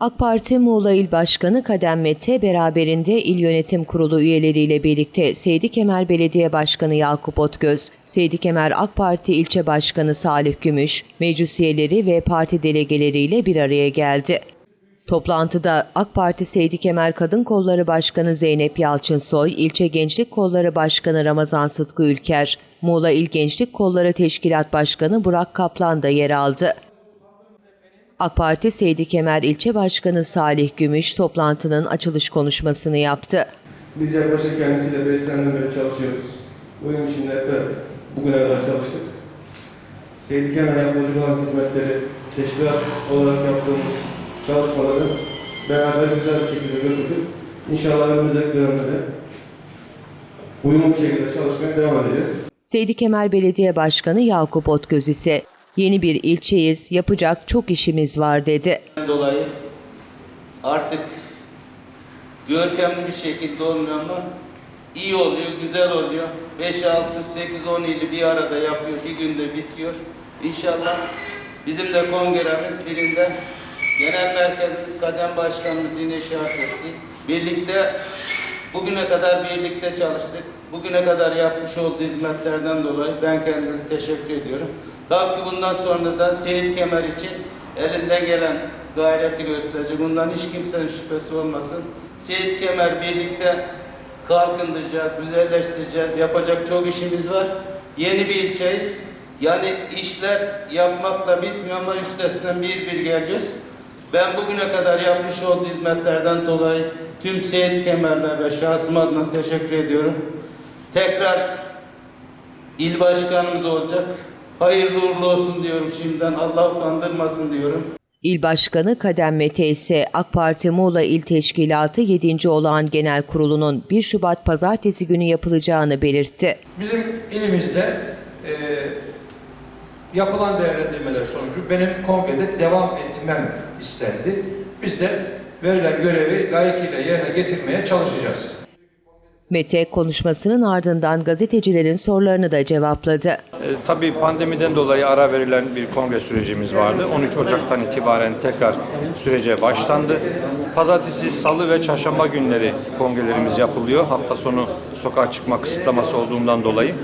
AK Parti Muğla İl Başkanı Kadem Mete beraberinde İl Yönetim Kurulu üyeleriyle birlikte Seydi Kemer Belediye Başkanı Yakup Otgöz, Seydi Kemer AK Parti İlçe Başkanı Salih Gümüş, meclis üyeleri ve parti delegeleriyle bir araya geldi. Toplantıda AK Parti Seydi Kemer Kadın Kolları Başkanı Zeynep Yalçınsoy, İlçe Gençlik Kolları Başkanı Ramazan Sıtkı Ülker, Muğla İl Gençlik Kolları Teşkilat Başkanı Burak Kaplan da yer aldı. AK Parti Seydi Kemer İlçe Başkanı Salih Gümüş toplantının açılış konuşmasını yaptı. Biz yaklaşık kendisiyle 5 seneden beri çalışıyoruz. Uyum için beraber bugüne kadar çalıştık. Seydi Kemer Yapmacı olan hizmetleri teşkilat olarak yaptığımız çalışmaları beraber güzel bir şekilde götürdük. İnşallah önümüzdeki dönemde de uyumlu bir şekilde çalışmaya devam edeceğiz. Seydi Kemer Belediye Başkanı Yakup Otgöz ise yeni bir ilçeyiz, yapacak çok işimiz var dedi. dolayı artık görkemli bir şekilde olmuyor ama iyi oluyor, güzel oluyor. 5, 6, 8, 10 ili bir arada yapıyor, bir günde bitiyor. İnşallah bizim de kongremiz birinde genel merkezimiz kadem başkanımız yine işaret etti. Birlikte bugüne kadar birlikte çalıştık. Bugüne kadar yapmış olduğu hizmetlerden dolayı ben kendisine teşekkür ediyorum. Tabii ki bundan sonra da Seyit Kemer için elinden gelen gayreti gösterecek. Bundan hiç kimsenin şüphesi olmasın. Seyit Kemer birlikte kalkındıracağız, güzelleştireceğiz. Yapacak çok işimiz var. Yeni bir ilçeyiz. Yani işler yapmakla bitmiyor ama üstesinden bir bir geliyoruz. Ben bugüne kadar yapmış olduğu hizmetlerden dolayı tüm Seyit Kemerler ve şahsım adına teşekkür ediyorum. Tekrar il başkanımız olacak. Hayırlı uğurlu olsun diyorum şimdiden. Allah utandırmasın diyorum. İl Başkanı Kadem Mete ise AK Parti Muğla İl Teşkilatı 7. Olağan Genel Kurulu'nun 1 Şubat Pazartesi günü yapılacağını belirtti. Bizim ilimizde e, yapılan değerlendirmeler sonucu benim kongrede devam etmem istendi. Biz de verilen görevi layıkıyla yerine getirmeye çalışacağız. Mete konuşmasının ardından gazetecilerin sorularını da cevapladı. E, tabii pandemiden dolayı ara verilen bir kongre sürecimiz vardı. 13 Ocak'tan itibaren tekrar sürece başlandı. Pazartesi, salı ve çarşamba günleri kongrelerimiz yapılıyor. Hafta sonu sokağa çıkma kısıtlaması olduğundan dolayı.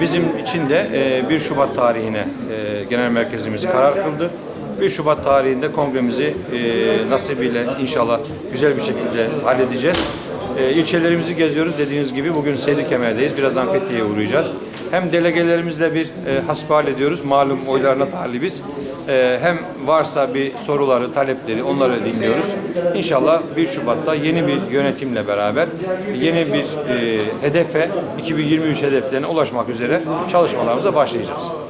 Bizim için de e, 1 Şubat tarihine e, genel merkezimiz karar kıldı. 1 Şubat tarihinde kongremizi e, nasibiyle inşallah güzel bir şekilde halledeceğiz. E, ilçelerimizi geziyoruz. Dediğiniz gibi bugün Seydi Kemer'deyiz. Birazdan Fethiye'ye uğrayacağız. Hem delegelerimizle bir e, hasbihal ediyoruz. Malum oylarına talibiz. E, hem varsa bir soruları, talepleri onları dinliyoruz. İnşallah 1 Şubat'ta yeni bir yönetimle beraber yeni bir e, hedefe, 2023 hedeflerine ulaşmak üzere çalışmalarımıza başlayacağız.